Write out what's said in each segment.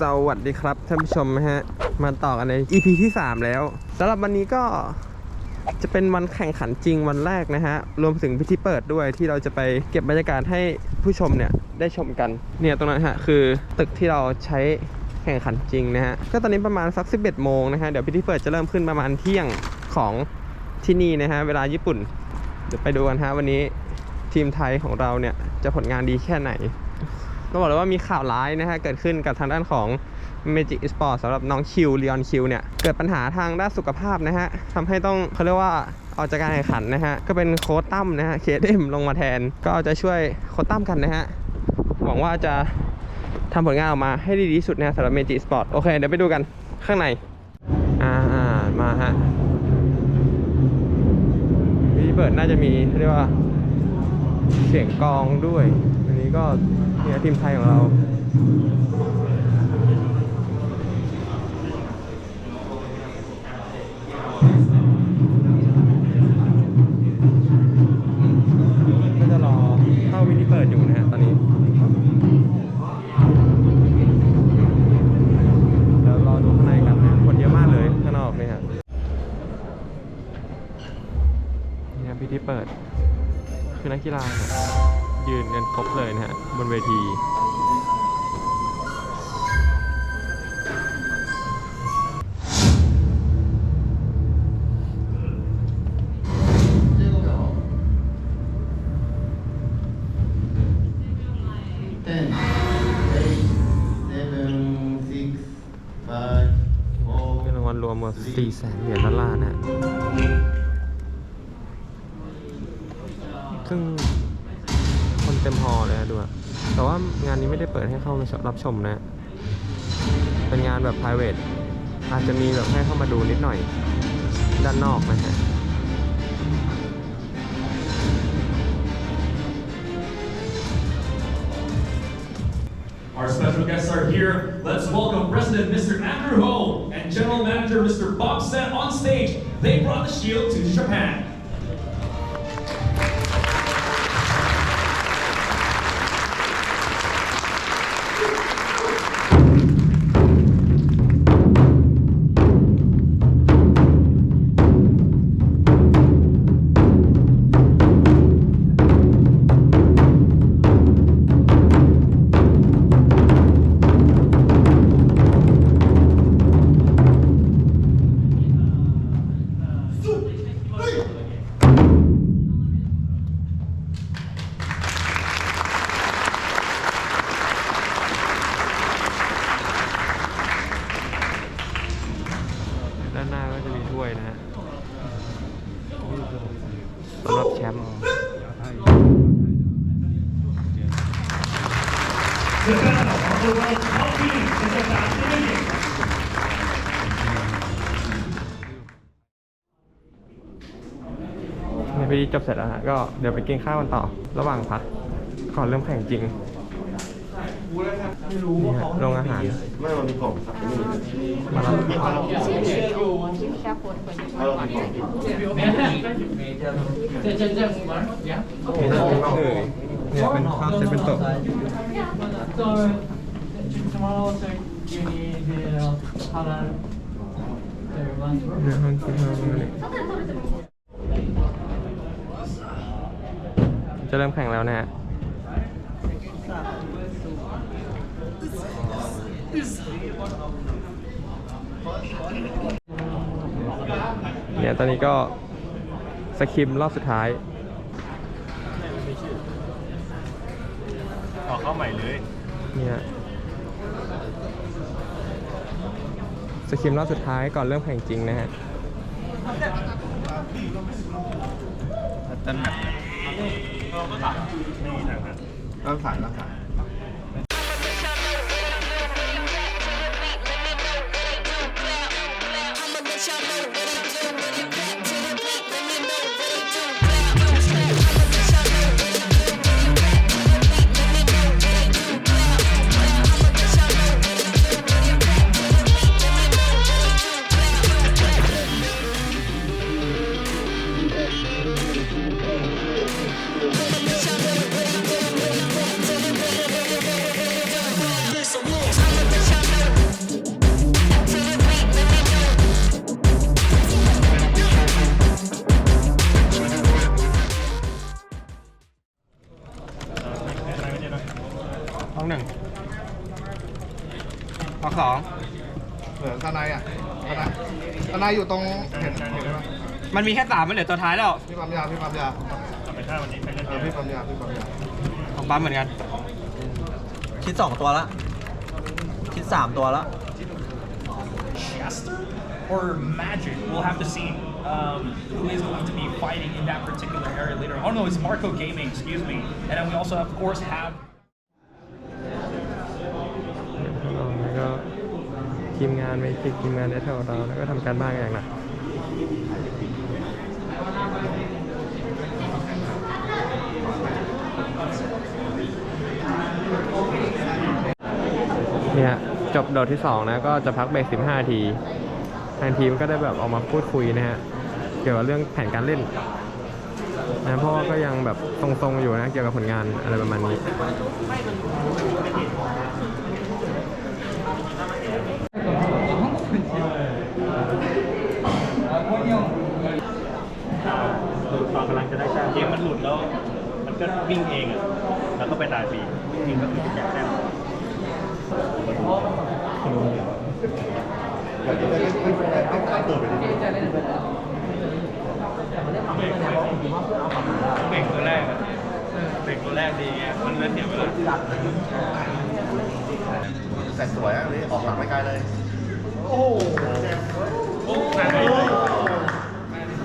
สวัสดีครับท่านผู้ชมนะฮะ มาต่อกันใน EP ที่ 3 แล้วสำหรับวันนี้ก็จะเป็นวันแข่งขันจริงวันแรกนะฮะ รวมถึงพิธีเปิดด้วยที่เราจะไปเก็บบรรยากาศให้ผู้ชมเนี่ยได้ชมกัน เนี่ยตรงนั้นฮะคือตึกที่เราใช้แข่งขันจริงนะฮะ ก็ตอนนี้ประมาณสัก 11 โมงนะฮะ เดี๋ยวพิธีเปิดจะเริ่มขึ้นประมาณเที่ยงของที่นี่นะฮะ เวลาญี่ปุ่น เดี๋ยวไปดูกันฮะวันนี้ทีมไทยของเราเนี่ยจะผลงานดีแค่ไหน ต้องบอกเลยว่ามีข่าวร้ายนะฮะเกิดขึ้นกับทางด้านของ Magic Esport สำหรับน้องคิวเล o อนคิวเนี่ย เกิดปัญหาทางด้านสุขภาพนะฮะทำให้ต้องเขาเรียกว่าออกจากการแข่งขันนะฮะ ก็เป็นโค้ชตั้มนะฮะเคเดมลงมาแทน ก็จะช่วยโค้ชตั้มกันนะฮะ หวังว่าจะทำผลงานออกมาให้ดีที่สุดนะฮะสำหรับ Magic Esport โอเค เดี๋ยวไปดูกันข้างใน อ่ามาฮะวิธีเปิดน่าจะมีเขาเรียกว่า เสียงกองด้วย อันนี้ก็เนี่ยทีมไทยของเราก็จะรอเข้าวิธีเปิดอยู่นะฮะตอนนี้เดี๋ยวรอดูข้างในกันนะคนเยอะมากเลยข้างนอกนี่ยฮะนี่ครับพิธีเปิด คือนักกีฬาเนี่ยยืนกันครบเลยนะฮะบนเวทีเงินรางวัลรวมหมด4แสนเหรียญดอลลาร์นะฮะ ซึ่งคนเต็มฮอลเลยดูอะแต่ว่างานนี้ไม่ได้เปิดให้เข้ามารับชมนะ เป็นงานแบบ p r i v a t อาจจะมีแบบให้เข้ามาดูนิดหน่อย ด้านนอกนะฮะ Our special guests are here. Let's welcome President Mr. Andrew Ho and General Manager Mr. Bob Set on stage. They brought the shield to Japan. ในพิธีจบเสร็จแล้วฮะก็เดี๋ยวไปกินข้าวกันต่อ ระหว่างพักก่อนเริ่มแข่งจริงนี่ฮะโรงอาหารไม่มันมีกล่องสักนี่มารับมีนั่งเอ่ยเนี่ยเป็นข้าวเซตเป็นโต๊ะ So tomorrow, so you need the halal. Everyone. เนี่ยห้องกินข้าวนี่จะเริ่มแข่งแล้วนะฮะเนี่ยตอนนี้ก็สคิมรอบสุดท้ายออกเข้าใหม่เลยเนี่ย สคิมรอบสุดท้ายก่อนเริ่มแข่งจริงนะฮะตันแมทรักษารักษา Let me เหมือนทนายอะทนายทนายอยู่ตรงเห็นเห็นไหมมันมีแค่สามมันเหลือตัวท้ายแล้วพี่ปั๊มยาพี่ปั๊มยาเออพี่ปั๊มยาพี่ปั๊มยาของปั๊มเหมือนกัน คิดสองตัวละ คิดสามตัวละ Chester or Magic? We'll have to see um, who is going to be fighting in that particular area later. Oh no, it's Marco Gaming, excuse me. And then we also, of course, have แล้วก็ ทีมงานเมจิกทีมงานเอสเทลเราแล้วก็ทำการบ้านอย่างหนักเนี่ยจบโดดที่ 2 นะก็จะพักเบรก15นาที ทางทีมก็ได้แบบออกมาพูดคุยนะฮะ เกี่ยวกับเรื่องแผนการเล่นนะเพราะว่าก็ยังแบบทรงๆอยู่นะ เกี่ยวกับผลงานอะไรประมาณนี้ ตอนกำลังจะได้แต้มเกมมันหลุดแล้ว มันก็ วิ่งเองอะแล้วก็ไปตายฟรีจริงๆก็คือจะแจกแต้มเบรกตัวแรกอะเบรกตัวแรกดีไงมันเลยเสียเวลาแต่สวยอะนี่ออกหลังไม่ไกลเลย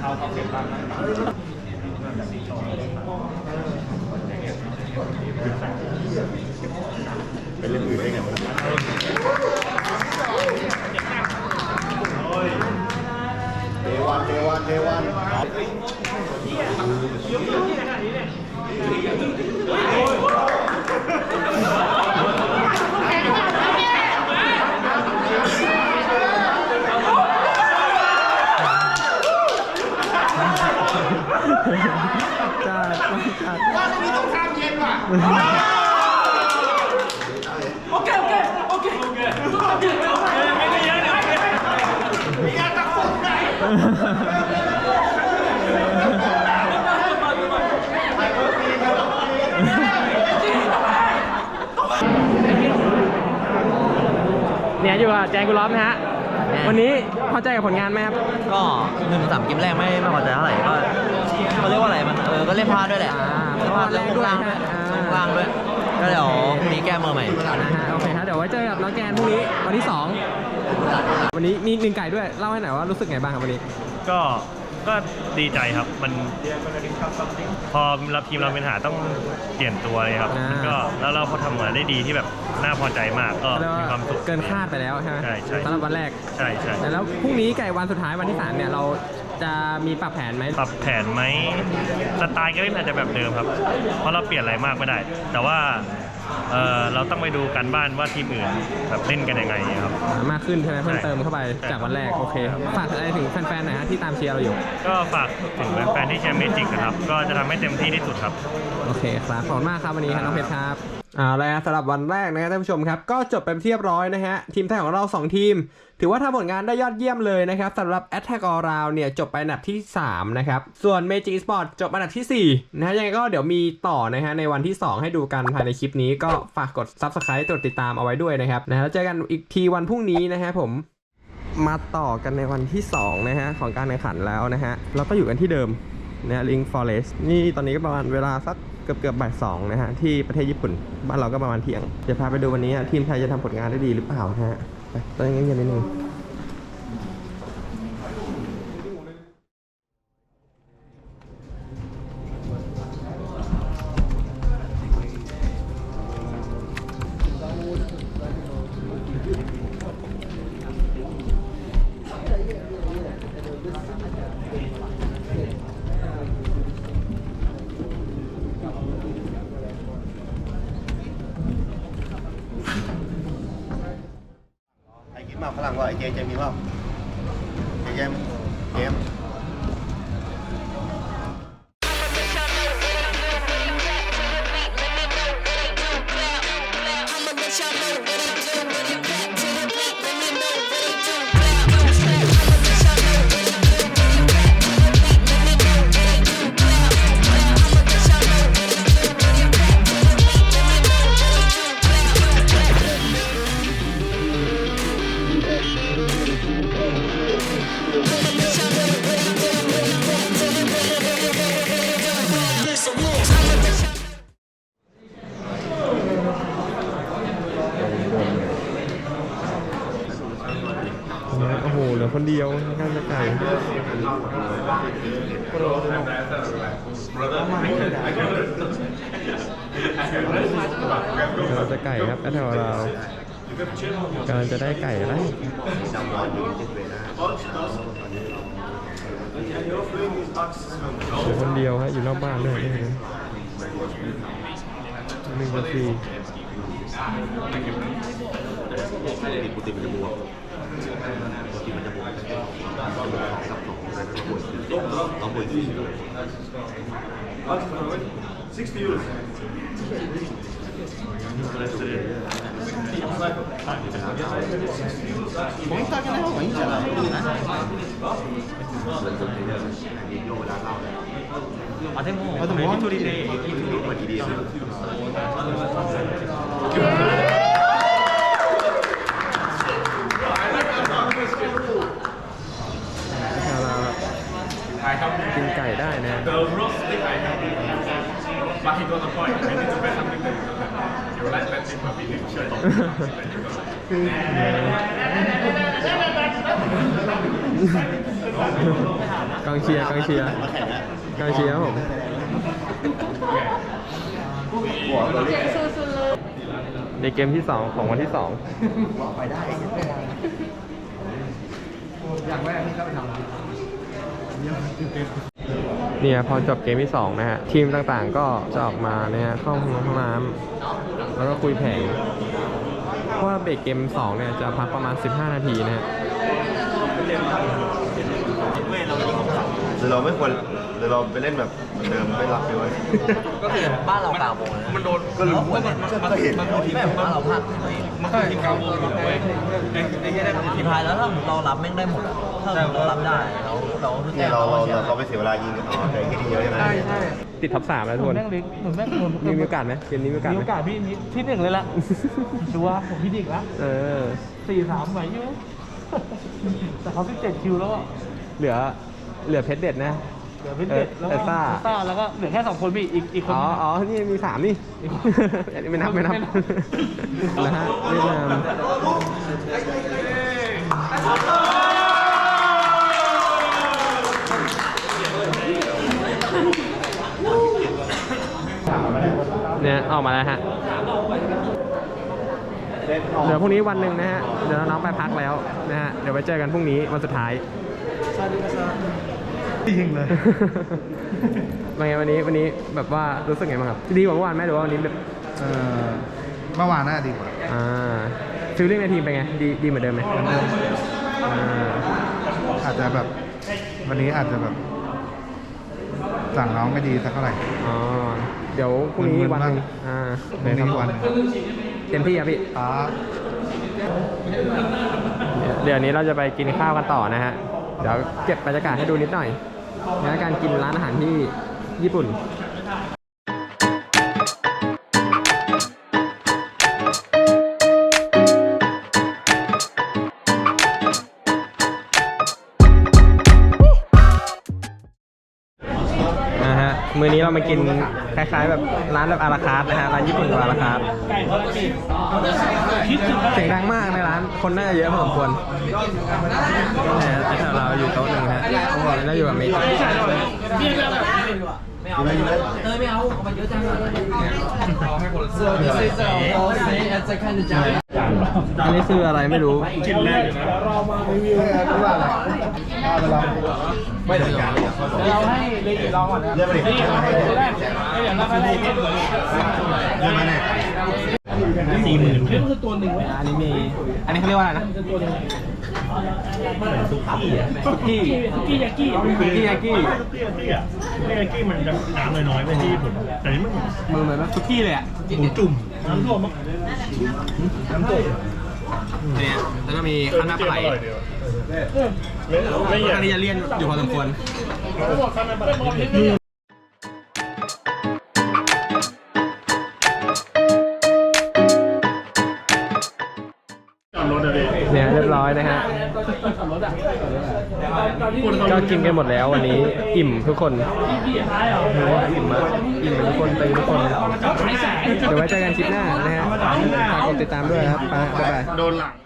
เอาเขาเก็บตังค์นะ เป็นเรื่องอื่นได้ไงมันเดวันเดวันเดวัน จ้าจ้า ว่าจะมีสงครามเย็นว่ะ เนี่ยอยู่กับแจงกุลอฟนะฮะ วันนี้พอใจกับผลงานไหมครับ ก็หนึ่งสามเกมแรกไม่ไม่พอใจเท่าไหร่ก็เขาเรียกว่าอะไรมันเออก็เล่นพลาดด้วยแหละอ่าเล่นพลาดเรื่องข้างล่างด้วยอ่าข้างล่างด้วยก็เดี๋ยวพรุ่งนี้แก้มือใหม่นะฮะโอเคครับเดี๋ยวไว้เจอกับน้องแกนพรุ่งนี้วันที่2วันนี้มีหนึ่งไก่ด้วยเล่าให้หน่อยว่ารู้สึกไงบ้างครับวันนี้ ก็ ก็ดีใจครับ มันพอเราทีมเราเป็นปัญหาต้องเปลี่ยนตัวเลยครับอ่ามัมั นก็แล้วเราพอทำมาได้ดีที่แบบน่าพอใจมากก็เรียกมีความสุข เกินคาดไปแล้วใช่ไหมใช่ใช่ สำหรับวันแรก ใช่ใช่แล้วพรุ่งนี้ไก่วันสุดท้ายวันที่สามเนี่ยเราจะมีปรับแผนไหมปรับแผนไหมสไตล์การเล่นอาจจะแบบเดิมครับ เพราะเราเปลี่ยนอะไรมากไม่ได้ แต่ว่า เออเราต้องไปดูกันบ้านว่าทีมอื่นแบบเล่นกันยังไงครับ อ่ามากขึ้นใช่ไหมเพิ่มเติมเข้าไปใช่ จากวันแรกโอเคฝากอะไรถึงแฟนๆหน่อยฮะที่ตามเชียร์เราอยู่ก็ฝากถึงแฟนๆที่แชมป์เมจิกนะครับ ก็จะทำให้เต็มที่ที่สุดครับ โอเคครับขอบคุณมากครับวันนี้ครับน้องเพชรครับเอาละสำหรับวันแรกนะครับท่านผู้ชมครับก็จบไปเรียบร้อยนะฮะทีมไทยของเรา 2 ทีม ถือว่าทำผลงานได้ยอดเยี่ยมเลยนะครับสำหรับ Attack All Round เนี่ยจบไปอันดับที่ 3 นะครับ ส่วน Magic Sport จบอันดับที่ 4 นะฮะยังไงก็เดี๋ยวมีต่อนะฮะในวันที่ 2 ให้ดูกันภายในคลิปนี้ก็ฝากกด Subscribe กดติดตามเอาไว้ด้วยนะครับนะแล้วเจอกันอีกทีวันพรุ่งนี้นะฮะผมมาต่อกันในวันที่ 2 นะฮะของการแข่งขันแล้วนะฮะเราก็อยู่กันที่เดิมนะลิงฟอเรสนี่ตอนนี้ก็ประมาณเวลาสัก กือบเกือบบ่ายสองนะฮะที่ประเทศญี่ปุ่น บ้านเราก็ประมาณเที่ยง เดี๋ยวพาไปดูวันนี้ทีมไทยจะทำผลงานได้ดีหรือเปล่านะฮะไปตอนนี้เงียบๆนิดนึง เจเจมีเปล่าไอ้เจมเจม เราจะไก่ครับแอตแทวเรากำลังจะได้ไก่แล้วจำวันะคนเดียวฮะอยู่นอกบ้านด้วยหนึ่งนาทีกูติดมันจะบวกกูติดมันจะบวกกับสองเลยต้องบวก ポイント上げない方がいいんじゃない？あでもあでも取りで。You like that thing มาปีหนึ่งเชื่อต่อกองเชียร์กองเชียร์กองเชียร์ครับผมในเกมที่2ของวันที่2เนี่ยพอจบเกมที่ 2 นะฮะ ทีมต่างๆก็จะออกมาเนี่ยเข้าห้องน้ำแล้วก็คุยแผนเพราะว่าเบรกเกม 2 เนี่ยจะพักประมาณ 15 นาทีนะฮะหรือเราไม่ควรหรือเราไปเล่นแบบเดิมไม่รับไปไว้ก็คือบ้านเรากลางวงเลยมันโดนก็รู้ว่ามันมันเห็นมันทีแบบบ้านเราพลาดมันคือทีมกลางวงอยู่เว้ยทีพายแล้วถ้าเรารับแม่งได้หมดอะถ้าเรารับได้เรา เราคือเนี่ยเราเราเราไปเสียเวลายิงกันอ๋อแต่ที่เยอะใช่ไหมใช่ใช่ติดท็อปสามแล้วทุกคนแม่งเล็กหนูแม่งหนูมีมีโอกาสไหมเกมนี้มีโอกาสมีไหมโอกาสพี่นิดที่หนึ่งเลยละชัวร์ผมพี่ดิกละเออ สี่สามไหวอยู่ แต่เขาสิบเจ็ดคิวแล้วอะเหลือเหลือเพชรเด็ดนะ เหลือพี่เจ็ดเออแล้วก็เอซ่า ซ่าแล้วก็เหลือแค่สองคนพี่อีกอีกคน อ๋อนึงอ๋อนี่มีสามนี่ อันนี้ไม่นับไม่นับไม่นับ นะฮะเวียดนาม ออกมาแล้วฮะเดี๋ยวพรุ่งนี้วันหนึ่งนะฮะ เดี๋ยวน้องๆไปพักแล้วนะฮะ เดี๋ยวไปเจอกันพรุ่งนี้วันสุดท้ายยิงเลยเป็นไงวันนี้วันนี้แบบว่ารู้สึกไงบ้างครับ ดีกว่าเมื่อวานไหมหรือว่าวันนี้แบบเออเมื่อวานน่าดีกว่า อ่าฟิลลิ่งในทีมเป็นไง ดีดีเหมือนเดิมไหมอ่าอาจจะแบบวันนี้อาจจะแบบสั่งน้องไม่ดีสักเท่าไหร่ อ๋อเดี๋ยวพรุ่งนี้มึนๆวันหนึงบ้างอ่าพรุ่งนี้วันหนึ่งเต็มที่ครับพี่อ๋อเดี๋ยวนี้เราจะไปกินข้าวกันต่อนะฮะ เดี๋ยวเก็บบรรยากาศให้ดูนิดหน่อยนะการกินร้านอาหารที่ญี่ปุ่น นะฮะ มื้อนี้เรามากินคล้ายๆแบบร้านแบบอาราคาร์ทนะฮะร้านญี่ปุ่นแบบอาราคาร์ทไก่ทอดจีคิดถึงเสียงดังมากในร้านคนน่าจะเยอะพอสมควรนะฮะแต่เราอยู่โต๊ะหนึ่งนะฮะเราอยู่กับเมย์พี่เลือกแบบอันนี้คืออะไรไม่รู้กินเล่นเราให้เลยลองก่อนนะเรื่องมาดินี่แรกเดี๋ยวเราไปไล่เรื่องมาเนี่ยสี่หมื่นเรื่องคือตัวหนึ่งไว้อันนี้มี อันนี้เขาเรียกว่าอะไรนะตัวหนึ่งซุกี้สุกี้ยากิซุกี้ยากินี่ไอ้ยากี้มันจะน้ำน้อยๆไปที่ญี่ปุ่นแต่นี่มันมือเหมือนแบบซุกี้เลยอะหมูจุ่มน้ำท่วมมั้งน้ำท่มเนี่ยแล้วก็มีข้าวหน้าปลาไหล อร่อยเดียวไม่ไม่อันนี้จะเลี่ยนอยู่พอสมควรจอดรถอะดิเนี่ยเรียบบร้อยนะฮะ ก็กินกันหมดแล้ววันนี้อิ่มทุกคนอิ่มมากอิ่มกันทุกคนตื่นทุกคน เดี๋ยวไว้เจอกันคลิปหน้านะฮะฝากกดติดตามด้วยนะครับไปบ๊ายบายโดนหลัง